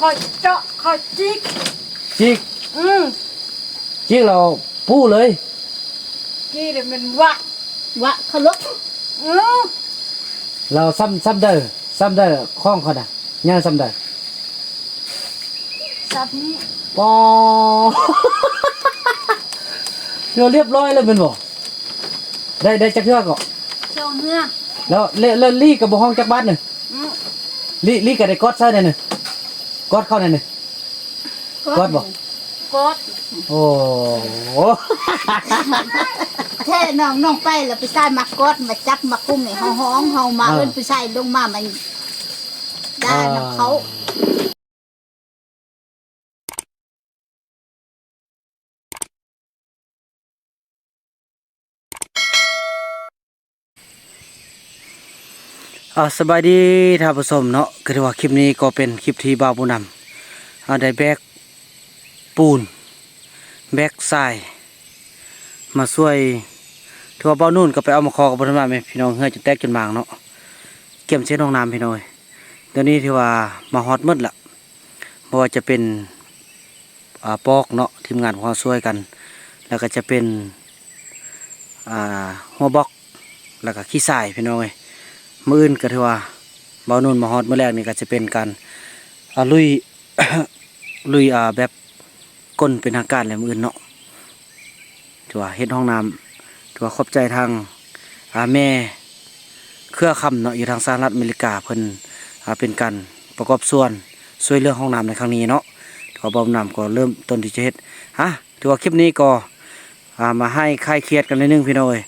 คอยเจาะคอยจิก จิกอืมจิกเราปู้เลยกี่เลยมันวะวะเขาลุกอืมเราซ้ำซ้ำเด้อซ้ำเด้อคล้องเขาน่ะย่างซ้ำเด้อสับนี้ปอเดี๋ยวเรียบร้อยแล้วแมันบ่ได้ได้จักเทือกก็เจ้าเนื้อแล้วเล่เล่นลี่กับบ่ห้องจักบ้านหนึ่งอืมลี่ลี่กับได้กอดใส่ได้หนึ่ง กอดเข้าได้หนึ่งกอดบ่กดโอ้โหแท้น้องน้องไปแล้วไปใส่มากอดมาจับมากุ้มให้เฮาห้องเฮามาเอิ้นไปใส่ลงมามันได้น้องเขา อ่าสบายดีท่านผู้ชมเนาะคือว่าคลิปนี้ก็เป็นคลิปที่บ่าวผู้นำอ่าได้แบกปูน แบกทราย มาช่วยถือว่าเบ้านู่นก็ไปเอามาคอกับบนมาไหมพี่น้องเฮือจนแตกจนบางเนาะเก็บเช็ดห้องน้ำพี่น้อยเดี๋ยวนี้ที่ว่ามาฮอตมืดละเพราะว่าจะเป็นอ่าปอกเนาะทีมงานของเราช่วยกัน แล้วก็จะเป็นอ่าหัวบล็อกแล้วก็ขี้ทรายพี่น้อย มืออื่นก็ถือว่าเบานู่นมาฮอตเมื่อแรกนี่ก็จะเป็นการลุยลุยอ่าแบบก้นเป็นทางการเลยมืออื่นเนาะถือว่าเฮ็ดห้องน้ำถือว่าขอบใจทางอาแม่เครือคำเนาะอยู่ทางสหรัฐอเมริกาเพิ่นเป็นการประกอบส่วนช่วยเรื่องห้องน้ำในครั้งนี้เนาะถือว่าบอมนำก็เริ่มต้นที่จะเฮ็ดฮะถือว่าคลิปนี้ก็มาให้คลายเครียดกันนิดนึงพี่น้อย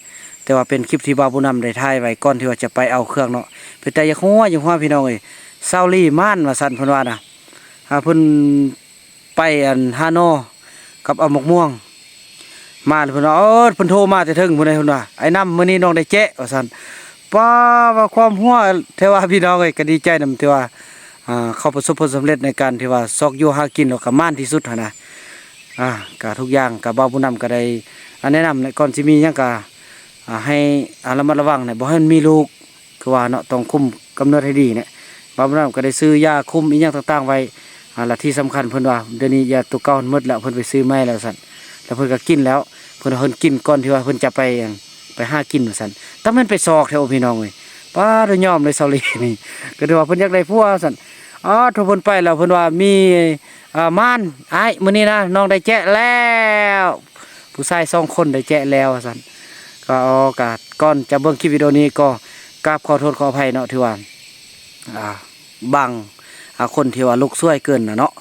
แต่ว่าเป็นคลิปที่บาวบุญนำได้ถ่ายไว้ก่อนที่ว่าจะไปเอาเครื่องเนาะเป็นแต่ยังหัวยังหัวพี่น้องเอ้ยเซาลี่ม่านว่าสั่นพนว่านะอ่าเพิ่นไปอันฮานอกับเอาหมกม่วง มาเลยพิ่นว่าเออเพิ่นโทรมาแต่ถึงเพิ่นได้เพิ่นว่าไอ้น้ำมื้อนี้น้องได้แจ๊ว่าซั่นป้าว่าความหัวเทว่าพี่น้องเอ้ยก็ดีใจนำที่ว่าอ่าเขาประสบผลสำเร็จในการที่ว่าซอกอยู่หากินแล้วก็ม่านที่สุดหั่นนะอ่าก็ทุกอย่างก็บ่าวผู้นำก็ได้อันแนะนำในก่อนสิมีหยังก็อ่า ให้อาระมัดระวังเนี่ยบ่ให้มันมีลูกคือว่าเนาะต้องคุมกำเนิดให้ดีเนี่ยบาวผู้นก็ได้ซื้อยาคุมอีหยังต่างๆไว้อ่าและที่สำคัญเพิ่นว่าเดี๋ยวนี้ยาตัวเก่ามันหมดแล้วเพิ่นไปซื้อใหม่แล้วซั่นแล้วเพิ่นก็กินแล้วเพิ่นเพิ่นกินก่อนที่ว่าเพิ่นจะไปไปห้ากินว่าซั่นแต่มันไปซอกแถวพี่น้องเว้ยป้าเดยอมเลยซาลีนี่ก็ถือว่าเพิ่นอยากได้ผัวซั่นอ๋อทุกเพิ่นไปแล้วเพิ่นว่ามีอ่าม่านอ้มื้อนี้นะน้องได้แจ้แล้ว ผู้ชายสองคนได้แจ้แล้วว่าซั่น ก็โอกาสก่อนจะเบิ่งคลิปวิดีโอนี้ก็กราบขอโทษขออภัยเนาะที่ว่าบางคนที่ว่าลุกช่วยเกินนะเนาะ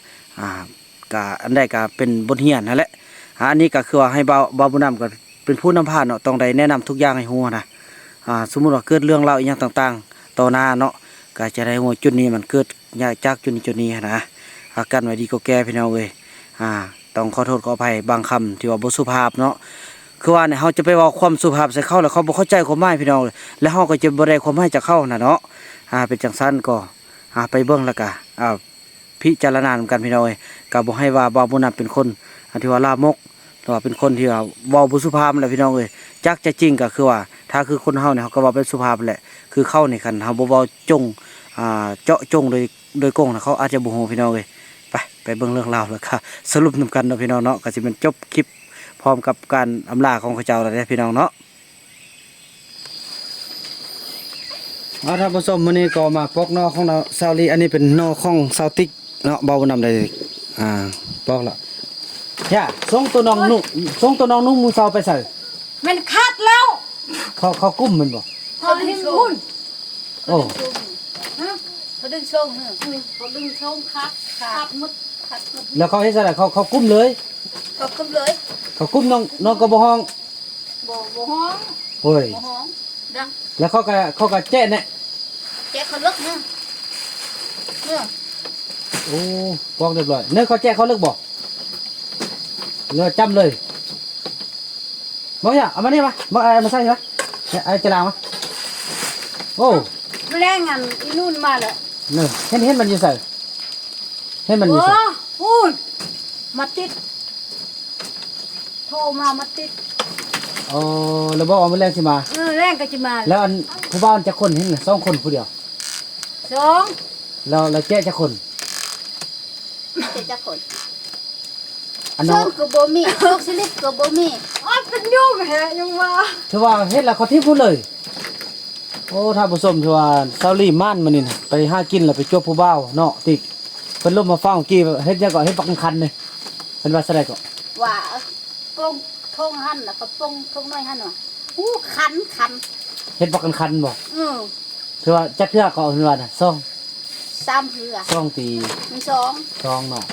ก็อันใดก็เป็นบทเรียนนั่นแหละอันนี้ก็คือว่าให้เบาเบาบุญนำก็เป็นผู้นำพาเนาะต้องได้แนะนำทุกอย่างให้หัวนะสมมุติว่าเกิดเรื่องเล่าวอีหยังต่างๆต่อหน้าเนาะก็จะได้หัวจุดนี้มันเกิดยากจากจุดนี้จุดนี้นะอากันไว้ดีก็แก้พี่น้องเว้ยต้องขอโทษขออภัยบางคำที่ว่าบ่สุภาพเนาะ คือว่าเนี่ยเขาจะไปว่าความสุภาพใส่เขาแล้วเขาบ่เข้าใจความหมายพี่น้องแล้วเขาก็จะบ่ได้ความหมายจากเขาน่ะเนาะอ่าเป็นจังซั่นก็อ่าไปเบิ่งล้วก็อ่าพิจารณานกันพี่น้องเว้ยก็บ่ให้ว่าบ่าวบุญนำเป็นคนอันที่ว่าลามกหรือว่าเป็นคนที่ว่าเว้าบุสุภาพแหละพี่น้องเอ้ยจักจะจริงก็คือว่า ถ้าคือคนเฮาเนี่ยเขาก็ว้าเป็นสุภาพแหละคือเข้าในคันเฮาบ่เว้าจงอ่าเจาะจงโดยโดยกงนะเขาอาจจะบ่ฮู้พี่น้องเอ้ยไปไปเบิ่งเรื่องราวแล้วค่ะสรุปนํกันเนาะพี่น้องเนาะก็สิเป็นจบคลิป พร้อมกับการอำลาของเขาเจ้าแล้วเด้อพี่น้องเนาะเอาท่านผู้ชมมื้อนี้ก็มาปอกนอของเราซาวลีอันนี้เป็นนอของซาวติกเนาะเบาบ่นำได้อ่าปอกแล้วย่าส่งตัวน้องนุ่งส่งตัวน้องนุ่งมือเสาไปใส่มันคัดแล้ว เขาเขากุ้มมันบ่เขาดึงมุนโอ้เขาดึงช่งเนอะเขาดึงช่งคัดคัดมดคัดมด แล้วเขาเฮ็ดจังไดเขาเขากุ้มเลย เขากำเลยเขากุ้มน้องน้องก็บ่ห้องบ่บ่ห้องโอ้ยบ่ห้องดังแล้วเขาก็เขาก็แจ้เนี่ยแกเขาลึกเนอะเนอะโอ้ปอกเรียบร้อยเนื้อเขาแจ้เขาเลิกบ่เนื้อจำเลยบ่อย่าเอามานี่มาบ่เอามาใส่มาเนี่ยเอาจะล้างมาโอ้แมลงอันอีนู่นมาแล้วเนื้อเห็นเห็นมันอยู่ใส่เห็นมันอยู่โอ้ใส่ พูดมาติด โทรมามาติดอ๋อแล้วบ่เอามาแรงสิมา เออแรงก็จะมาแล้วอันผู้บ้านจะคนเห็นน่ะสองคนผู้เดียว สองแล้วแล้วแจ้จะคนแต่จักคนอันช่น้วองงก็บ่มีลูกสลิปก็บ่มีอ๋อเป็นยุ่งแฮะยังว่าถือว่าเฮ็ดแล้วเขาที่พูดเลย โอ้ท่านผู้ชมถือว่าเซาลี่ม่านมานี่นะไปหากินแล้วไปจวบผู้บ่าวเนาะติก เพิ่นลงมาฟังเมื่อกี้เฮ็ดยังก็เฮ็ดปักคันนี่เพิ่นว่าซะได้ก็ว่าปงทงหันแล้วก็ปงทงน้อยหันว่ะอู้คันคันเฮ็ดปักคันบ่อือถือว่าจักเทื่อก็เพิ่นว่าน่ะซ่องสามเหือซ่องตีมันสองซ่องเนาะ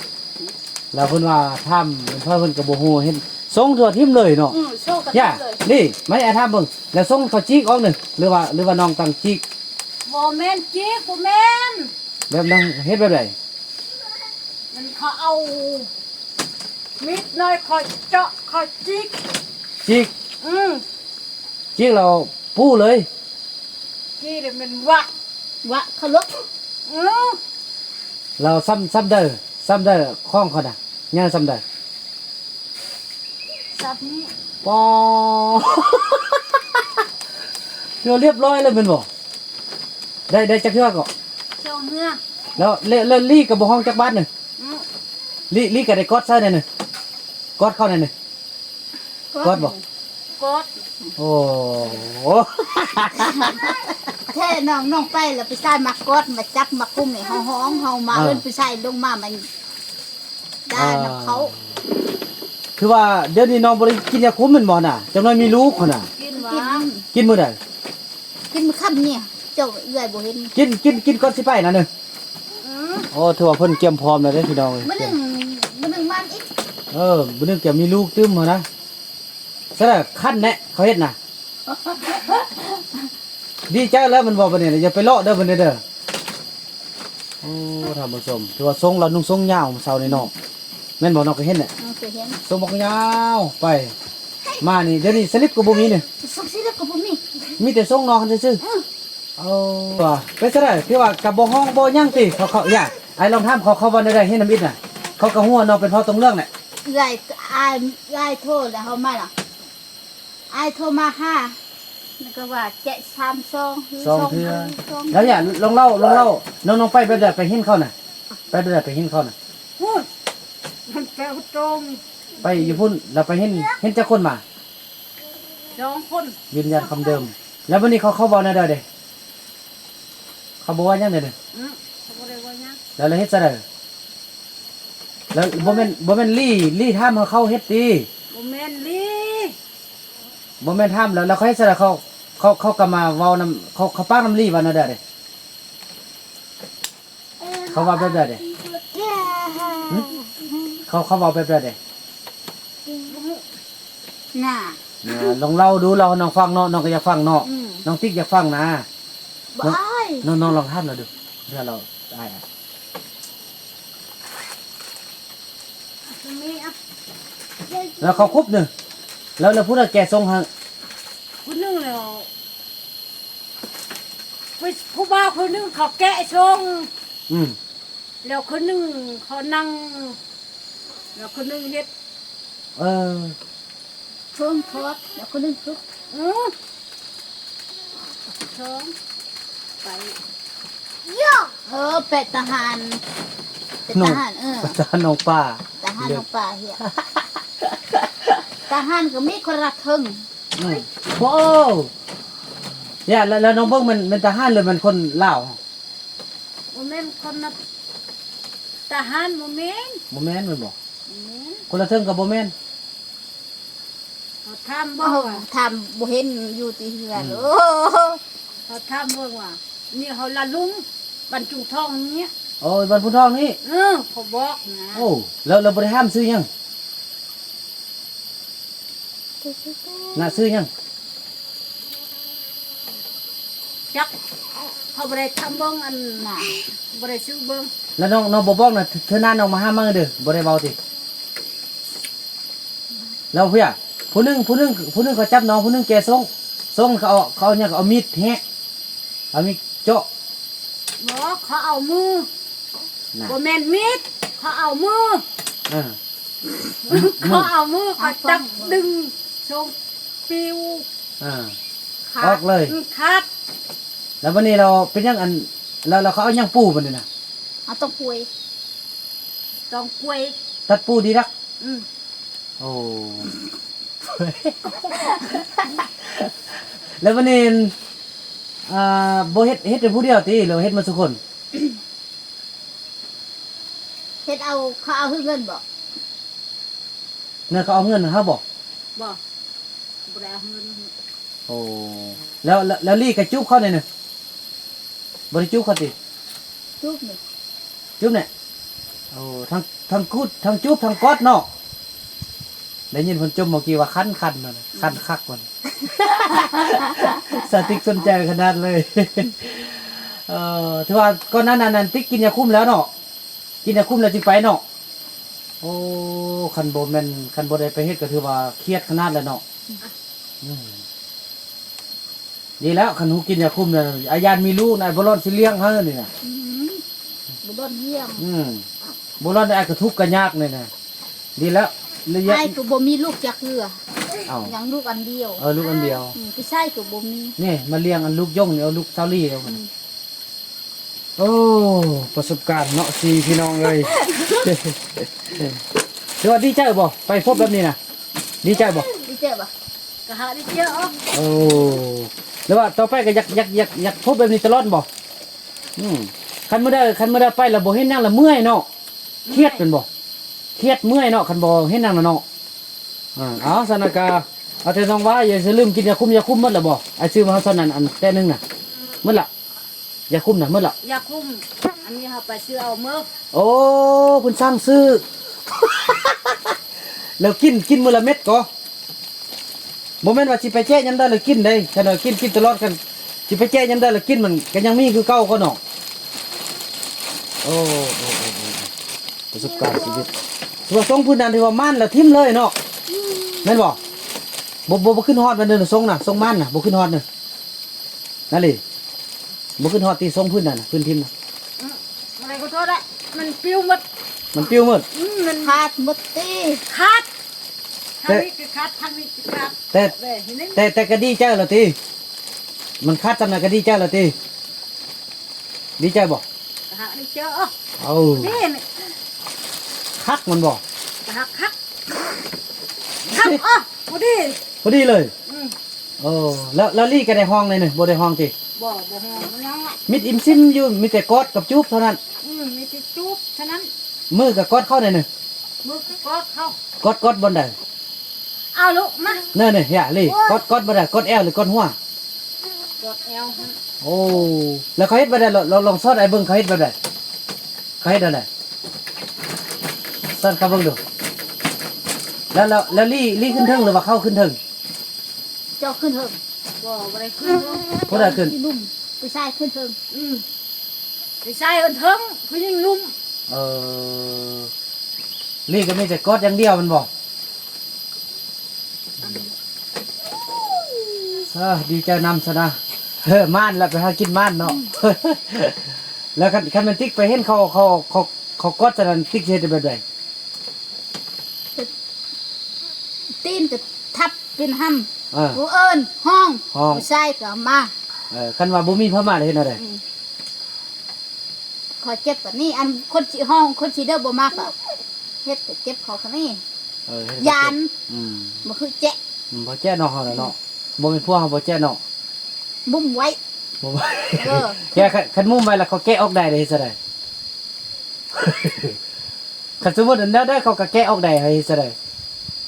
แล้วเพิ่นว่าถ้ำเพิ่นเพิ่นก็บ่ฮู้เฮ็ดส่งทั่วทิมเลยเนาะอือโชคกันย่าเลยนี่ไม่อาถามเบิ่งแล้วส่งเขาจิกออกหนึงหรือว่าหรือว่าน้องตั้งจิกบ่แม่นจีกบ่แม่นแบบนั้นเฮ็ดแบบใด มันเขาเอา มิดน้อยคอยเจาะคอยจิก จิกอืมจิกเราปู้เลยจีเลยมันวะวะเขาลุกอือเราซ้ำซ้ำเด้อซ้ำเด้อคล้องเขาน่ะย่างซ้ำเด้อสับนี้ปอเรียบเรียบร้อยเลยแมันบ่ได้ได้จักเทื่อก็เจ้าเมื่อแล้วเล่เล่ลี่กับบ่ห้องจักบ้านหนึงอือ ลี่ลี่ก็ได้กอดใส่นั่นนึงกอดเข้านั่นนึงกดบ่กดโอ้โหแท้น้องน้องไปแล้วไปใส่มักกอดมาจับมากุ้งนี่เฮาฮ้องเฮามาเอิ้นไปใส่ลงมามันได้นํเขาคือว่าเดี๋ยวนี้น้องบ่ได้กินยาคุมแมันบ่น่ะจังน้อยมีลูกคนน่ะ กินหกิวานนกินมื้อใดกินมื้อค่ำเนี่ยเจ้าเอื้อยบ่เห็นกินกินกินก่อนสิไปนั่นนึงอื อโอ้ถือว่าเพิ่นเตรียมพร้อมแล้วเด้อพี่น้องเอ้ยมื้อหนึงมื้อหนึงมันอีกเออมื้อนึงจะมีลูกตึมเหรอนะซะแล้วคันแนะเขาเฮ็ดน่ะ ดีใจแล้วมันบอกบัดนี้อย่าไปเลาะเด้อบัดนี้เด้อโอ้ท่านผู้ชมถือว่าทรงเรานุ่งทรงยาวเมื่อเช้านี่เนาะแม่นบ่น้องก็เห็นน่ะอือเคยเห็นทรงบอกยาวไป มานี่เดี๋ยวนี้สลิปก็บ่มีนี่สุกสิแล้วก็บ่มีมีแต่ทรงนอนซื่อๆ เอาว่าไปซะได้ที่ว่ากับบ่ห้องบ่หยังติเขาเขาอย่า ไอ้ลองถามเขาเขาว่าได้เฮ็ดน้ำอิดน่ะ เขาก็ฮู้ว่าน้องเป็นเพราะตรงเรื่องน่ะเอื้อยอายเอื้อยโทรแล้วเฮามาล่ะอายโทรมาห้าแล้วก็ว่าแกะชามซองหรืสองเทื่อซองแล้วอย่าลองเล่าลองเล่าน้องน้องไปแบบใดไปเห็นเขาน่ะ ไปแบบใดไปเห็นเขาน่ะพูดมันแปลว่าตรงไปอยู่พุ่นเราไปเห็นเห็นจักคนมาสองคนยืนยันคำเดิม แล้ววันนี้เขาเข้าบอกนะเด้อเด้เขาบอกว่าหยังเด้อเด้อ แล้วเราเฮ็ดซะเด้อแล้วบ่แม่นบ่แม่นลี่ลี่ทำให้เขาเฮ็ดดีบ่แม่นลีบ่แม่นทำแล้วแล้วเขาเฮ็ดซะเด้อเขาเขาเขาก็มาเว้านํเขาเขาปากน้ำลี่ว่านะเด้อเด้เขาว่าแบบใดเด้หึเขาเขาเว้าแบบใดเด้น่ะเนี่ยลองเล่าดูเราน้องฟังเนาะน้องก็อยากฟังเนาะอืมน้องติ๊กอยากฟังนะบ่อายน้องน้องลองทำเราดูเพื่อเราได้อะ มีอะ แล้วเขาคุบหนึ่งแล้วเราพูดว่าแกทรงหางคนหนึงแล้วไปผู้บ่าวคนหนึงเขาแกะชงอืมแล้วคนหนึงเขานั่ง แล้วคนหนึงเฮ็ดเออเพิ่มทอดแล้วคนนึงทุกอือสองไปเออเป็ดทหาร เป็ดทหารเออตาน้องป้าทหารลงป่าเฮียทหารก็มีคนรักถึงอืมโอ้เนี่ยแล้วแล้วน้องเบิ้งมันมันทหารเลยมันคนลาวบ่แม่นคนนับทหารบ่แม่นบ่แม่นมันบอกบ่แม่นคนละเทิงกับบ่แม่นเขาถามบ่โอ้ว่าทำบ่เห็นอยู่ที่เฮือนโอ้เขาถามเบิ่งว่านี่เขาละลุงบรรจุทองเนี้ย โอ้ยบันพุทองนี่เออเขาบอกนะโอ้แล้วเราบ่ได้ห้ามซื้อหยังน่ะซื้อหยังจักเขาบ่ได้ทำเบิ่งอันน่ะบ่ได้ซื้อเบิ่งแล้วน้องน้องบ่บอกน่ะเธอหน้าน้องมาห้ามมาเด้อบ่ได้เว้าติแล้วเพื่อผู้หนึงผู้หนึงผู้หนึงเขาจับน้องผู้หนึงแกส่งส่งเขาเอาเขาเอาเนี่ยเขาเอามีดแฮะเอามีดเจาะบอกเขาเอามือ น่ะบ่แม่นมีดเขาเอามือ เออเขาเอามือเขาจับดึงชงปิวอ่าขาออกเลย ขาดแล้ววันนี้เราเป็นยังอันแล้วเราเขาเอายังปูมันนี่นะเอาต้องป่วยต้องกล้วยตัดปูดีนัก อืมโอ้แล้ววันนี้อ่าบ่เฮ็ดเฮ็ดเป็นผู้เดียวติหรือเฮ็ดมาทุกคน เฮ็ดเอาเขาเอาเงินบ่เงินเขาเอาเงินเฮาบอกบ่บ่ได้เอาเงินโอ้แล้วแล้วแล้วลี่กระจุบเขาเนี่ยน่ะบ่ได้จุบเขาติจุบนี่จุบเนี่ยโอ้ทั้งทั้งกุดทั้งจุบทั้งกอดเนาะได้ยินเพิ่นจมเมื่อกี้ว่าคันคันนั่นน่ะคันคักมันสติ๊กสนใจขนาดเลย เอ่อถือว่าก่อนหนั้นนั้นนั้นติ๊กกินยาคุมแล้วเนาะ กินยาคุมแล้วจึงไปเนาะโอ้คันโบแมนคันโบได้ไปเฮ็ดก็ถือว่าเครียดขนาดแล้วเนาะอืมดีแล้วคันหูกินยาคุมเนี่ยอาญานมีลูกนายบรอนสิเลี้ยงเฮานี่น่ะอืมบ่โดนเยี่ยมอืมบรอนได้อากระทุกข์กระยากนี่น่ะดีแล้วระยะไอ้ก็บ่มีลูกจักเรือเอ้ายังลูกอันเดียวเออลูกอันเดียวอืมพี่ชายก็บ่มีนี่มาเลี้ยงอันลูกย่งนี่เอาลูกเซาลี่เอามัน โอ้ประสบการณ์เนาะสี่พี่น้องเลยสวัสดีใจบ่ไปพบแบบนี้นะดีใจบ่ดีเจ็บอะก็หาได้เยอะอ๋อโอ้แล้วว่าต่อไปก็อยากอยากอยากอยากพบแบบนี้ตลอดบ่อืมคันมื้อใดคันมื้อใดไปแล้วบ่เห็นหยังละเมื่อยเนาะเครียดเป็นบ่เครียดเมื่อยเนาะคันบ่เห็นหยังละเนาะอ่าเอาสถานกาเอาแต่ต้องว่าอย่าสิลืมกินยาคุมยาคุมหมดแล้วบ่ไอ้ซื้อมาเฮาเท่านั้นอันแต่หนึงน่ะหมดละ ยาคุมน่ะหมดละยาคุมอันนี้เขาไปซื้อเอาเมื่อโอ้คุณสร้างซื้อ แล้วกินกินมื้อละเม็ดก็บ่แม่นว่าสิไปแจ้ยามได้แล้วกินได้ถ้าเรากินกินตลอดกันสิไปแจ้ยามได้แล้วกินมันก็ยังมีคือเก่าก็เนาะโอ้โอ้โอ้โอ้ประสบการณ์ชีวิตถือว่าทรงพื้นนั้นที่ว่าม่านแล้วทิ่มเลยเนาะแม่นบ่บ่บ่บ่ขึ้นฮอดมันเด้อทรงน่ะทรงม่านน่ะบ่ขึ้นฮอดเด้อนั่นเลย บ่ขึ้นฮอดที่ทรงพื้นนั่นน่ะพื้นทิ่มน่ะอะไรก็โทษได้มันปิ้วหมดมันปิ้วหมดอืมมันขาดหมดตีขาดทางนี้ก็ขาดทางนี้ก็ขาดแต่เด้เห็นไหมแต่แต่ก็ดีใจและทีมันคาดจำนายก็ดีใจและทีดีใจบอกก็หาได้เจออ๋อเอานี่นี่คักมันบอกก็หาคักคักอ๋อพอดีพอดีเลย อืมโอ้แล้วแล้วลี่ก็ได้ห้องเลยเนี่ยบ่ได้ห้องที บ่บ่ฮองมันยังอะมิดอิมซิมอยู่มีแต่กอดกับจูบเท่านั้น อืมมีที่จุ๊บฉะนั้นมือกับกอดเข้าในหนึ่งมือก็เข้ากอดกอดบนใดเอาลูกมาเน่เนี่ยอย่าลี่กอดกอดบนใดกอดแอวหรือกอดหัวกดเอวมันโอ้แล้วเขาเฮ็ดบ่ได้เราเราลองซอดไอ้เบิ่งเขาเฮ็ดบ่ได้เขาเฮ็ดบ่ได้ซอดเขาเบิ่งดูแล้วแล้วแล้วลี่ลี่ขึ้นเทิงหรือว่าเข้าขึ้นเทิงเจ้าขึ้นเถิง บ่บ่ได้ขึ้นลูกผู้ใดขึ้นพี่นุ่มพี่ชายขึ้นเถิงอืมไปใส่เอินเทิงผู้หญิงลุ่มเออลี่ก็มีแต่กอดอย่างเดียวมันบอกเออดีใจนำซะนะเฮ้อม่านแล้วไปหากินม่านเนาะแล้วคันคันมันติ๊กไปเห็นเขาเขาเขาเขากอดจะนั้นติ๊กเฮ็ดแบบใด ตีนก็ทับเป็นห้อ่าำกูเอิ้นห้องห้องพี่ชายก็มาเออคันว่าบ่มีพม่าได้เฮ็ดอะไรขอเจ็บกว่านี้อันคนสิห้องคนสิเด้อบ่มากอะเฮ็ดก็เจ็บเขาคนนี้เออเฮ็ดยานอืมบ่คือแจ๊ะอืมบ่แจ้เนาะเฮาน่ะเนาะบ่มีพวกเฮาบ่แจ้เนาะบุ้มไว้ บ่เออ แกคันคันมุมไว้แล้วเขาแกะออกได้ได้เฮ็ดซะได้ คันสมมุติอันนั้นได้เขาก็แกะออกได้ให้เฮ็ดซะได้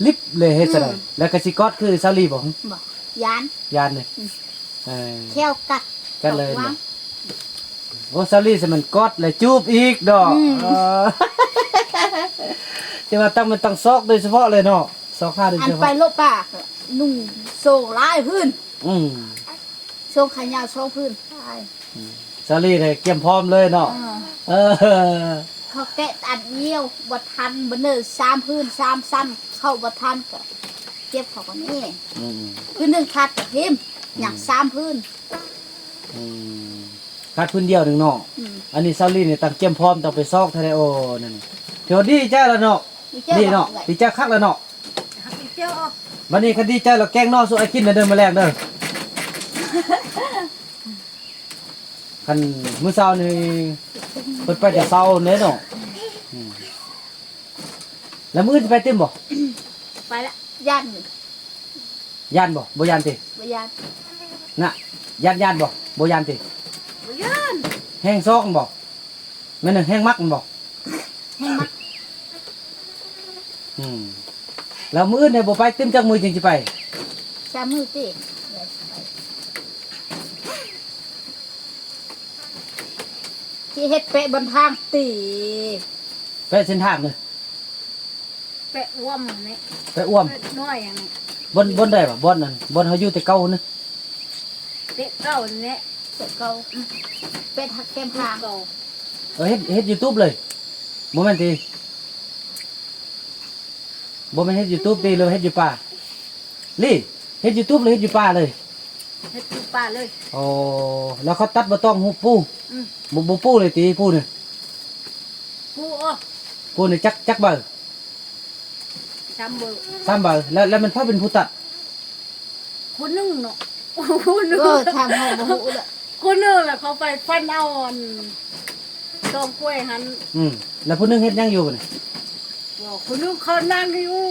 ลิบเลยเฮ็ดซะได้แล้วก็สิกอดคือซาลีบ่บ่ยานยานนี่เออแควกัดกันเลยวานะงโอ้ซาลีสิมันกอดเลยจูบอีกดอกอืมเออแต่ว่าต้องมันต้องซอกโดยเฉพาะเลยเนาะซอกผ้าโดยอันเฉไปพาะโลกป่าก็นุ่งโซ่ลายพื้นอืมโซ่ขายาวโซ่พื้นลายซาลีเลยเตรียมพร้อมเลยเนาะเออเออเขาแกะอันเดียวบ่ทันบ่เนินสามพื้นสามสั้น เข้าบ่ทันก็เจ็บเขาคนนี้อืมพื้นหนึ่งขาดกับพิมพ์อย่างสามพื้นอืมคัดพื้นเดียวหนึ่งเนาะอืมอันนี้ซาลีนี่ตั้งเตรียมพร้อมต้องไปซอกทะเลโอนั่นนี่เดี๋ยวดีใจแล้วเนาะมีเจ้านี่เนาะบอกไงดีใจคักแล้วเนาะหาเจออ๋อวันนี้คันดีใจเราแกล้งนอกสู้ไอ้กินนะเดินมาแรกเด้อคันมื้อเช้านี่เปิดไปแต่เช้าเด้เนาะอืม แล้วมื้อสิไปตึมบ่ไปละย่านย่านบ่บ่ย่านติบ่ย่านน่ะย่านย่านบ่บ่ย่านติบ่ย่านแห้งซอกบ่แม่นแห้งมักบ่ให้มักอืมแล้วมื้ออื่นเนี่ยบ่ไปตึมจักมื้อจึงสิไปชามือติเดี๋ยวไปที่เฮ็ดเปะบนทางตีไปเส้นทางเลย แปะอ้วมนี่ไปอ้วมแปะน้อยอย่างนี้บนบนได้บ่บนนั่นบนเฮาอยู่แต่เก่านะเตะเก้าเนี่ยเปะเกาเปะทักแก้มทางเก่าเออเฮ็ดเฮ็ด YouTube เลยบ่แม่นติบ่แม่นเฮ็ด YouTube ติเลยเฮ็ดอยู่ป่าลี่เฮ็ด YouTube เลยเฮ็ดอยู่ป่าเลยเฮ็ดอยู่ป่าเลย โอ้แล้วเขาตัดบ่ต้องหูปูอืม บ่บ่ปูเลยติปูนี่ปูอ้อปูนี่จักจักเบ่ จำเบอร์ซ้ำเบ่แล้วแล้วมันพาเป็นผู้ตัดคนหนึงเนาะคนหนึงเออทำให้บ่ฮู้ละคนหนึงแหละเขาไปฟันเอาอันตองกล้วยหันอืมแล้วผู้หนึงเฮ็ดหยังอยู่บ่นี่บอกคนหนึงเขานั่งอยู่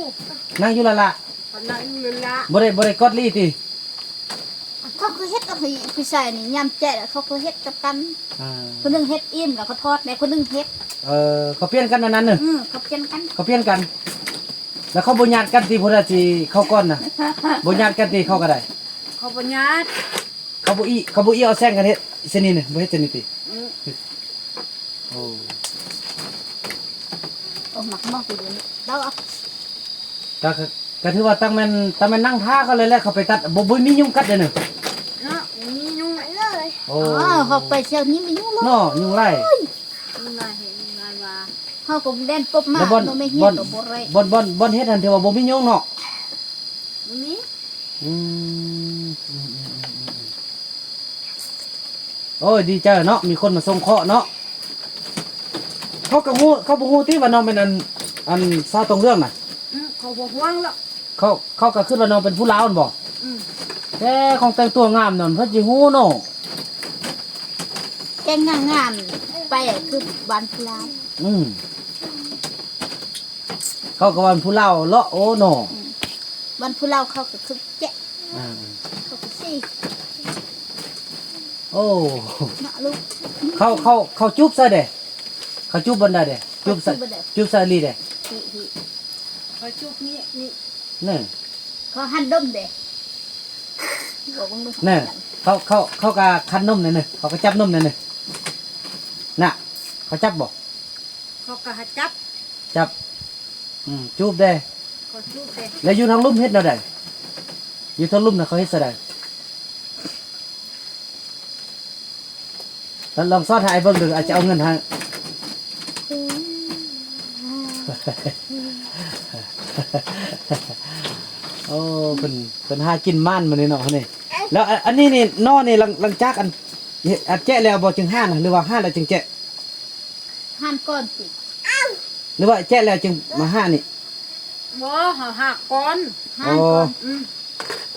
นั่งอยู่ละละเขานั่งอยู่เลยละบ่ได้บ่ได้กดลี่ติเขาก็เฮ็ดกับผู้ชายนี่ยามแจ๊ะเขาก็เฮ็ดกับกัน อ่าคนหนึงเฮ็ดอิ่มแล้วเขาทอดแม่คนหนึงเฮ็ดเออเขาเปลี่ยนกันอันนั้นน่ะอือเขาเปลี่ยนกันเขาเปลี่ยนกัน แล้วเขาบุญญาติกันตีพุทธจีเข้าก้อนนะบุญญาติกันตีเข้าก็ได้เขาปัญญาตเขาบุอีเขาบุอีเอาแซงกันเฮ็ดเสนินี่บ่เฮ็ดเสนิติอืมโอ้โอ้หมักมอกอยู่นี่เราเอาก็คือก็ถือว่าตั้งแม่นตั้งแม่นนั่งท่าเขาเลยแหละเขาไปตัดบ่บ่มียุ่งกัดเด้อนึเนาะมียุ่งเลยโอ้อ๋อเขาไปเที่ยวนี้มียุ่งเลยเนาะยุ่งไร ยุ่งมาเห็นงานว่า เขาก็เล่นปุ๊บมาแล้วบ่อนโนไม่เฮีบ่ยอนตัวบ่ไรบ่อนบ่อนบ่อนเฮ็ดหันถือว่าบ่มียุ่งเนาะมีอืมอืมอืมอืมอืมโอ้ยดีใจเนาะมีคนมาส่งเคราะห์เนาะเขาก็ฮู้เขาบ่ฮู้ติว่าน้องเป็นอันอันซาวตรงเรื่องน่ะ อืมเขาบอกว่างแล้วเขาเขาก็ขึ้นว่าน้องเป็นผู้ลาวนั่นบ่อืมแต่ของแต่งตัวงามนั่นเพิ่นสิฮู้เนาะแกงงามๆไปอะคือบ้านพลาวอืม เขาก็ว่าเป็นผู้ลาวเลาะโอ้เนาะบ้านพลาวเขาก็คือแจ๊ะอ่าเขาก็สิโอ้เนาะลูกเขาเขาเขาจุบซะเด้เขาจุบบันไดเด้จุบซะจุบซะลีเด้ฮิฮิเขาจุกนี่นี่นี่เขาหันดมเด้บอกว่ามึงนี่เขาเขาเขาก็คันนมนั่นน่ะเขาก็จับนมนั่นน่ะน่ะเขาจับบ่เขาก็หาจับจับ อืมจุบเด้เขาจุกเลยแล้วอยู่ทางลุ่มเฮ็ดแนวใดอยู่ทางลุ่มน่ะเขาเฮ็ดซะใดแล้วลองสอนให้ไอ้เบิ่งดูอาจจะเอาเงินให้โอ้เป็นเป็นหากินม่านมาเนี่ยเนาะนี่แล้วอันอันนี้นี่นอนี่หลังหลังจากอันเฮ็ดอันแจ้แล้วบ่จึงห้านะหรือว่าห้าแล้วจึงแจ้หันก้อนสิ หรือว่าแจ้แล้วจึงมาห้านี่ บ่เขาหักก้อนหันก้อนอืม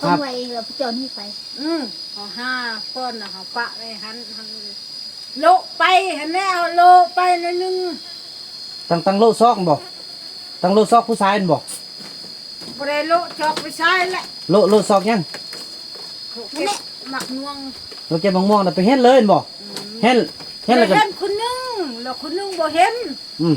ก้อนไว้เราเจ้านี่ไปอืมเขาห้าก้อนนะเขาปะไปหันหันโลไปเห็นไหมเอาโลไปหนอยหนึงตั้งตั้งโลซอกบ่ตั้งโลซอกผู้ชายนั่นบ่บริโลจอกไปใช้แหละโลโลซอกยังเขาเก็บหมักน่วงโลเก็บมะม่วงน่ะไปเฮ็ดเลยบ่อืมเฮ็ดเฮ็ดแล้วก็เห็นคนหนึงแล้วคนหนึงบ่เห็น อืม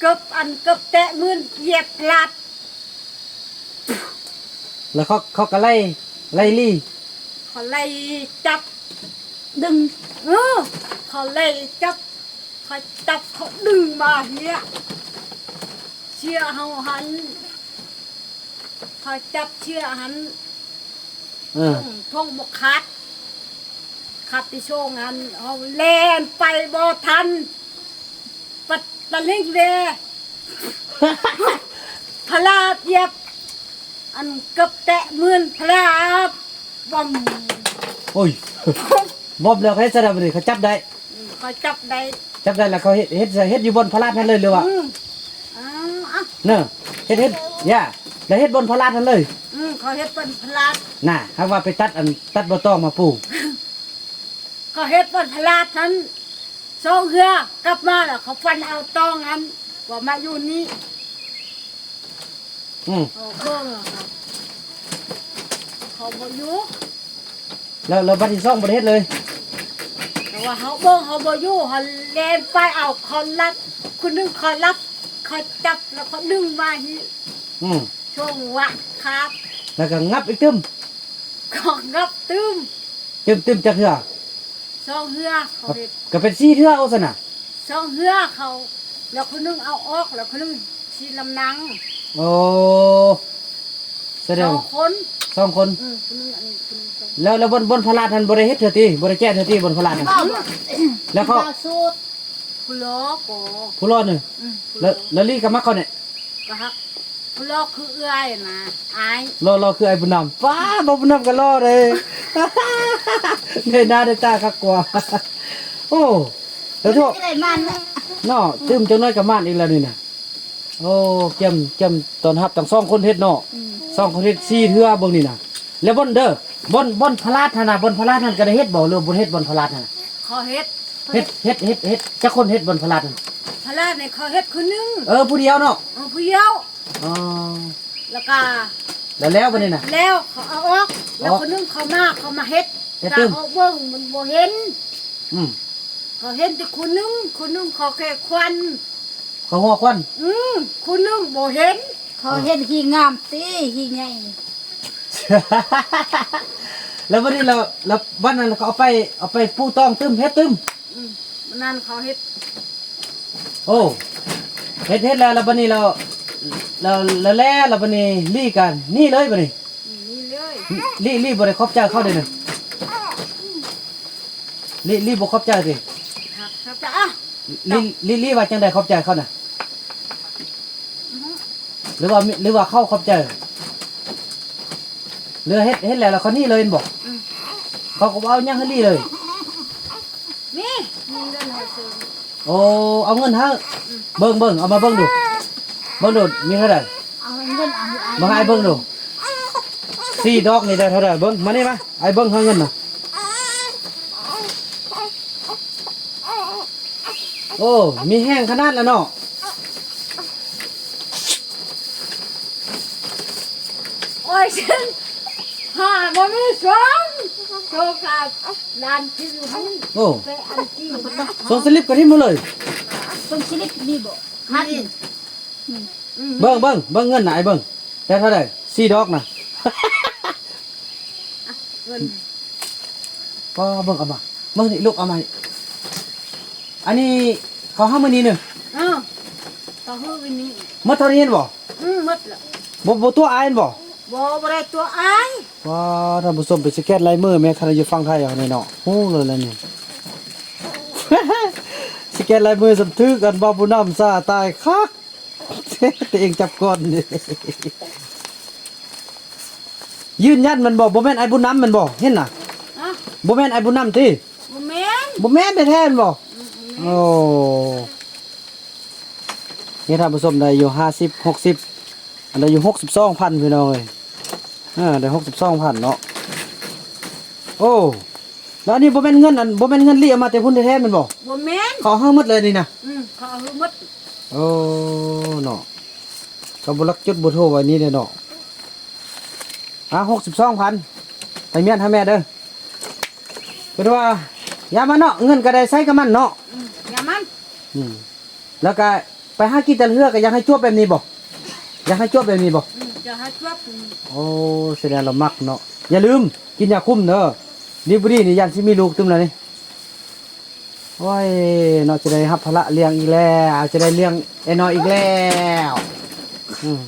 กล้วยหันเขานั่งว่ะไปยังเขาบ่แม่นเขาบ่ได้ไปยังเขาไปหาซอกกินไปโลกกินเขาเขาเว่าหน่อยหนึงเขายิ้มตังยิ้มเขาแลนไปมันพอเขาเอาบ่ทันเกือบอันเกือบแตะมือเหยียบหลัดแล้วเขาเขาก็ไล่ไล่ลี่เขาไล่จับ ดึงเออเขาไล่จับเขาจับเขาดึงมาเฮียเชื่อเฮาหันเขาจับเชื่อหันเออท่องบกคัดคัดที่โชงหันเขาแล่นไปบ่ทัน ปัดตะลิงเวพลาดเหยียบอันกับแตะหมื่นพลาดบอมโอ้ยบอบแล้วเขาเฮ็ดซะได้บ่นี่เขาจับได้ เขาจับได้จับได้แล้วเขาเฮ็ดเฮ็ดเฮ็ดอยู่บนพระลาดนั่นเลยหรือว่าอืมอ้าวอะเนอะเฮ็ดเฮ็ดย่าแล้วเฮ็ดบนพระลาดนั่นเลยอืมเขาเฮ็ดเป็นพลาดน่ะหากว่าไปตัดอันตัดบ่ต้องมาปลูกเขาเฮ็ดเป็นพลาดนั้น โซเหือกลับมาแล้วเขาฟันเอาตองอันว่ามาอยู่นี่อืมเขาเบิ่งอะครับเขาบ่อยู่แล้วแล้วบัดที่ซ่องบ่ได้เฮ็ดเลย แต่ว่าเขาเบิ่งเขาบ่อยู่เขาแล่นไปเอาเขาลัดคนหนึงเขาลับเขาจับแล้วเขาดึงมาที่อืมช่วงวักครับ แล้วก็งับอีกตึมก็งับตึมตึมตึมจักเทื่อ ซองเหือเขาเฮ็ดก็เป็นซี่เทื่อเอาซั่นน่ะซองเหือเขา แล้วคนหนึงเอาออกแล้วคนหนึงชีลำนังโอ้แสดสงองคนสองคน อืมคนหนึงอันนี้คนหนึงสองแล้วแล้วบนบนพระลาดนั่นบ่ได้เฮ็ดเทื่อติบ่ได้แก้เทื่อติบนพระลาดนั่นเบ้าบ่แล้วเขาเบ้าสูตรผู้ล้อก็ผู้รอดนึงอืมผู้แล้วแล้วลีกับมักเขาเนี่ยก็ฮักผู้ ล้อคือเอื้อยนะอายรอรอคือไอ้บุญนำป้าบ่บุญนำก็รอเลยในหน้าในตาคักกว่าโอ้แล้วโทษไม่ได้มันนะเนาะตึมจังน้อยกับม่านอีกแล้วนี่น่ะโอ้เกี่ยมเกี่ยมตอนรับทั้งสองคนเฮ็ดเนาะสองคนเฮ็ดสี่เทื่อเบิ่งนี่น่ะ แล้วบนเด้อบนบนพระลาดหั่นน่ะบนพระลาดนั่นก็ได้เฮ็ดบ่หรือบ่เฮ็ดบนพระลาดนั่นน่ะเขาเฮ็ดเฮ็ดเฮ็ดเฮ็ดเฮ็ดจักคนเฮ็ดบนพระลาดนั่นพระราชเนี่ยเขาเฮ็ดคนหนึงเออผู้เดียวเนาะเอาผู้เดียว อ๋อแล้วก็แล้วแล้วบัดนี้น่ะ แล้วเขาเอาออก แล้วออกคนหนึงเขามาเขามาเฮ็ดเฮ็ดแต่ตึ้ม เขาเบิ่งมันบ่เห็น อืมเขาเห็นแต่คนหนึงคนหนึงเขาแค่ควัน เขาหัวควันอืมคนหนึงบ่เห็น เขาเฮ็ดหีงามติหีใหญ่แล้ววันนี้เราเราวันนั้นเขาเอาไปเอาไปผู้ต้องตึมเฮ็ดตึมอืมมันนั่นเขาเฮ็ด โอ้เฮ็ดเฮ็ดแล้วแล้ววันนี้เรา เราเราแล้วแล้ววันนี้ลี่กัน นี่เลยวันนี้นี่เลยลี่ลี่บ่ได้ครอบใจเข้าเด้อลี่ลี่บ่ครอบใจสิครับครับจ้ะอะลี่ลี่ลี่ว่าจังได๋ครอบใจเขาน่ะหรือว่าหรือว่าเข้าครอบใจหรือเฮ็ดเฮ็ดแล้วแล้วเขานี่เลยบอกเขาก็บ่เอาหยังให้ลี่เลยนี่นี่เงินให้ซื้อโอ้เอาเงินฮะเบิ่งเบิ่งเอามาเบิ่งดู เบิ่งดูมีเท่าไหร่เอาเงินเอาเอามาให้ไอ้เบิ่งดูสี่ดอกนี่ได้เท่าไหร่เบิ่งมานี่มาไอ้เบิ่งหาเงินน่ะโอ้มีแห้งขนาดแล้วเนาะโอ้ยฉันหาบ่มีสองโชคาลานที่อยู่ให้โอ้ไปอันที่ส่งสลิปกันที่หมดเลยต้องสลิปมีบ่หัน เบิ่งเบิ่งเบิ่งเงินน่ะไอ้เบิ่งได้เท่าไหร่สี่ดอกน่ะเงินก็เบิ่งเอามาเบิ่งนี่ลูกเอามาให้อันนี้เขาห้ามื้อนี้หนึงอ้าวต่อฮือวินนี่หมดเท่านี้เห็นบ่อืมหมดแล้วบ่บ่ตัวอายเห็นบ่บ่บ่ได้ตัวอายว้าท่านผู้ชมไปสแกนลายมือแม่คันอยู่ฟังไทยเอาในเนาะโอ้เลยแล้วนี่สแกนลายมือสำทึกกันบ่ผู้นำซาตายคัก ตัวเองจับก่อนนี่ยืนยันมันบ่บ่แม่นไอ้บุญนำมันบ่เห็นน่ะอะบ่แม่นไอ้บุญนำติบ่แม่นบ่แม่นแท้ๆแม่นบ่โอ้นี่ท่านผู้ชมได้อยู่50 60อันได้อยู่62,000พี่น้องเอ้ยอ่าได้62,000เนาะโอ้แล้วอันนี่บ่แม่นเงินอันบ่แม่นเงินเรียกมาแต่พุ่นแท้ๆแมันบ่บ่แม่นเขาเฮาหมดเลยนี่นะอืมเขาเอาหมด โอ้เนาะก็บ่รักจุดบ่โทรไว้นี่เด้อเนาะอะ62,000ให้เมียนให้แม่เด้อเป็นว่าอย่ามาเนาะเงินก็ได้ใช้กับมันเนาะอืมอย่ามันอืมแล้วก็ไปหากินแต่ละเฮือก็อยากให้จวบแบบนี้บ่อยากให้จวบแบบนี้บ่อืมจะให้จวบอืมโอ้แสดงเรามักเนาะอย่าลืมกินยาคุมเด้อนี่บุรีนี่ยันสิมีลูกตึมแล้วนี่ โอ้ยเนาะจะได้รับภาระเลี้ยงอีกแล้วจะได้เลี้ยงไอ้น้อยอีกแล้วอืม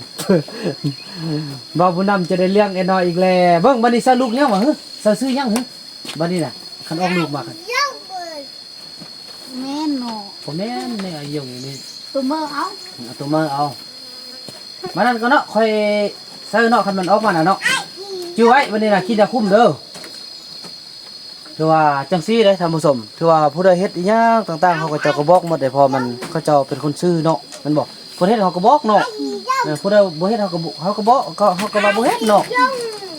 บ่าวผู้นำจะได้เลี้ยงไอ้น้อยอีกแล้วเบิ่งบัดนี้ซะลูกยังวะเฮ้ซะซื้อยังเฮ้บัดนี้น่ะคันออกลูกมาคันแม่นเนาะผมแม่นแม่อายุนี่ตัวมือเอาเอาตัวมาเอามานั่นก็เนาะค่อยใส่เนาะคันมันออกมาน่ะเนาะจื้อไว้วันนี้น่ะคิดจะคุ้มเด้อ ถือว่าจังซี่เด้ท่านผู้ชมถือว่าผู้ใดเฮ็ดอีหยังต่างๆเขาก็เจ้าก็บอกหมดได้พอมันเขาเจ้าเป็นคนซื่อเนาะมันบอกคนเฮ็ดเขาก็บอกเนาะเออผู้ใดบ่เฮ็ดเขาก็บ่เขาก็บอกก็เขาก็ว่าบ่เฮ็ดเนาะ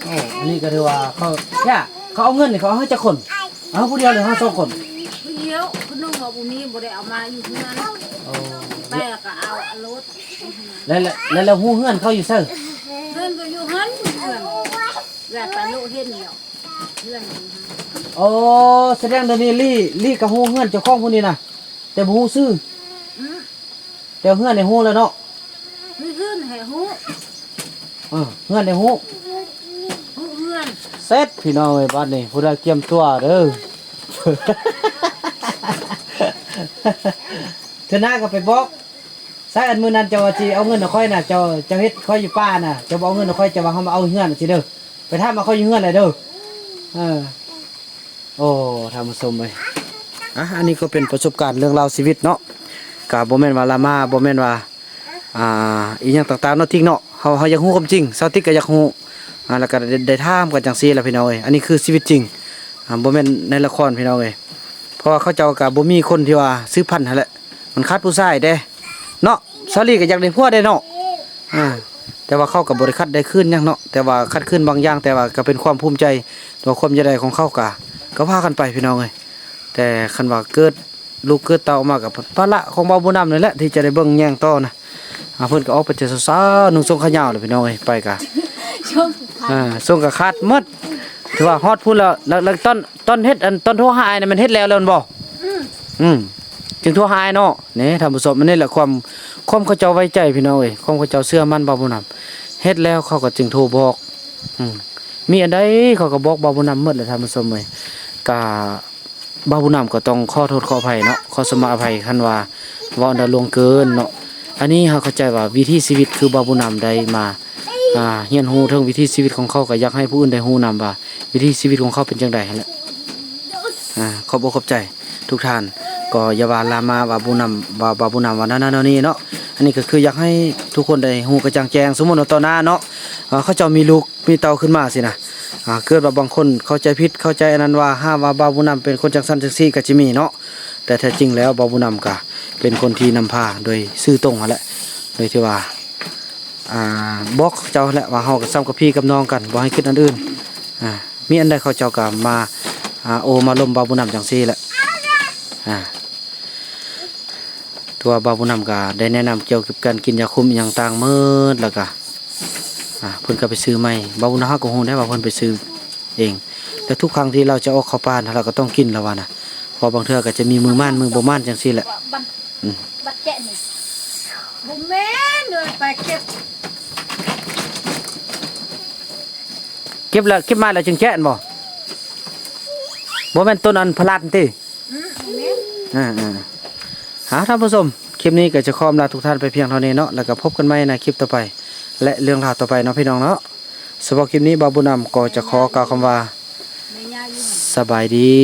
โอ้อันนี้ก็ถือว่าเขาเนี่ยเขาเอาเงินนี่เขาเอาให้จักคนเอาผู้เดียวหรือเอาสองคนผู้เดียวคุณนุ่งว่าบุมีบ่ได้เอามาอยู่ที่นั่นโอ้แม่ก็เอาอารถแล้วแล้วแล้วแล้วฮู้เฮือนเขาอยู่ซื่อเพื่อนก็อยู่หันเพื่อนแล้วตาโลเห็นเดียวเพื่อนอยู่หัน โอ้แสดงเดี๋ยวนี้ลี่ลี่กับฮู้เฮือนเจ้าของผู้นี้น่ะแต่บ่ฮู้ชื่ออืมแต่เฮือนในฮู้แล้วเนาะมีเพื่อนให้ฮู้เออเฮือนในฮู้ฮู้เพื่อนเสร็จพี่น้องเอ้ยบัดนี้ผู้ใดเตรียมตัวเด้อ เธอหน้าก็ไปบอกใส่อันมื้อนั้นเจ้าว่าสิเอาเงินเอาค่อยน่ะเจ้าเจ้าเฮ็ดค่อยอยู่ป้าน่ะเจ้าบ่เอาเงินเอาค่อยเจ้าว่าเฮามาเอาเฮือนสิเด้อไปถามมาค่อยอยู่เฮือนเลยเด้อเออ โอ้ท่านผู้ชมเอ้ยอะอันนี้ก็เป็นประสบการณ์เรื่องราวชีวิตเนาะก็บ่แมนว่าละมาโบแมนว่าอ่าอีหยังต่างๆเนาะทิ้งเนาะเฮาเฮาอยากฮู้ความจริงเซาติกก็อยากฮู้อ่าแล้วก็ได้ท่ามกันจังซี่แหละพี่น้องเอ้ยอันนี้คือชีวิตจริงอ่าบ่แมนในละครพี่น้องเอ้ยเพราะว่าเขาเจ้าก็บ่มีคนที่ว่าซื้อพันธุ์นั่นแหละมันขาดผู้ชายเด้เนาะซาลีก็อยากได้ผัวได้เนาะอ่าแต่ว่าเข้าก็บ่ได้คัดได้ขึ้นยังเนาะแต่ว่าคัดขึ้นบางอย่างแต่ว่าก็เป็นความภูมิใจตัวความจะได้ของเข้าก็ ก็พากันไปพี่น้องเอ้ยแต่คันว่าเกิดลูกเกิดเต้าออกมากับภาระของบ่าวบุญนำนี่แหละที่จะได้เบิ่งแย่งต่อนะอ่าเพิ่นก็ออกไปแต่สาวๆนุ่งทรงขายาวเลยพี่น้องเอ้ยไปกะช่วงสุดท้ายอ่าส่งกับขาดหมดถือว่าฮอดพูดแล้วแล้วแล้วต้นต้นเฮ็ดอันต้นโทรหาอ้ายน่ะมันเฮ็ดแล้วแล้วมันบ่อืมจึงโทรหาอ้ายเนาะนี่ท่านผู้ชมมันนี่แหละความความเขาเจ้าไว้ใจพี่น้องเอ้ยความเขาเจ้าเชื่อมั่นบ่าวบุญนำเฮ็ดแล้วเขาก็จึงโทรบอกอืมมีอันใดเขาก็บอกบ่าวบุญนำหมดเลยท่านผู้ชมเอ้ย กะบ่าบุญนำก็ต้องขอโทษขออภัยเนาะขอสมาอภัยคันว่าว่าอันใดลวงเกินเนาะอันนี้เฮาเข้าใจว่าวิถีชีวิตคือบ่าบุญนำได้มาอ่าเฮียนฮู้เรื่องวิถีชีวิตของเขาก็อยากให้ผู้อื่นได้ฮู้นำว่าวิถีชีวิตของเขาเป็นจังไดแหละอ่าขอบอกขอบใจทุกท่านก็อย่าว่าลามาว่าบุญนำว่าว่าบุญนำว่านั่นนั่นนี่เนาะอันนี้ก็คืออยากให้ทุกคนได้ฮู้กระจ่างแจ้งสมมุติว่าต่อหน้าเนาะเขาเจ้ามีลูกมีเตาขึ้นมาสินะ อ่าเกิดว่าบางคนเข้าใจผิดเข้าใจอนันว่าห้ามว่าบาบุญนำเป็นคนจังซั่นจังซี่ก็สิมีเนาะแต่แท้จริงแล้วบาบุญนำก็เป็นคนที่นำพาโดยซื่อตรงนั่นแหละโดยที่ว่าอ่าบอกเจ้าแหละว่าเฮากับซ้ำกับพี่กับน้องกันบ่ให้คิดอันอื่นอ่ามีอันใดเขาเจ้าก็มาอ่าโอมาลมบาบุญนำจังซี่แหละอ่าตัวบาบุญนำก็ได้แนะนำเกี่ยวกับการกินยาคุมอย่างต่างเมิดแล้วก็ อ่าเพิ่นก็ไปซื้อใหม่บาบุญนำก็ฮู้ได้ว่าเพิ่นไปซื้อเองแล้วทุกครั้งที่เราจะออกเข้าป่านเราก็ต้องกินแล้วว่านะเพอบางเทื่อก็จะมีมือม่านมือบ่ม่านจังซี่แหละบัตรอืมบัตรแกะนี่บ่แม่นเลยไปเก็บเก็บแล้วเก็บมาแล้วจึงแจ้นบ่บ่แม่นต้นอันพลาดติอืมบ่แม่นอ่าอ่าหาท่านผู้ชมคลิปนี้ก็จะขอมลาทุกท่านไปเพียงเท่านี้เนาะแล้วก็พบกันใหม่ในคลิปต่อไป และเรื่องราวต่อไปเนาะพี่น้องเนาะสำหรับคลิปนี้บาบุนำก็จะขอกล่าวคำว่าสบายดี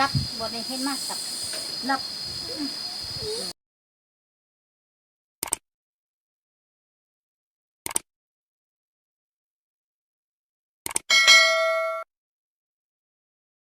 รับบ่ได้เห็นมากกับรับ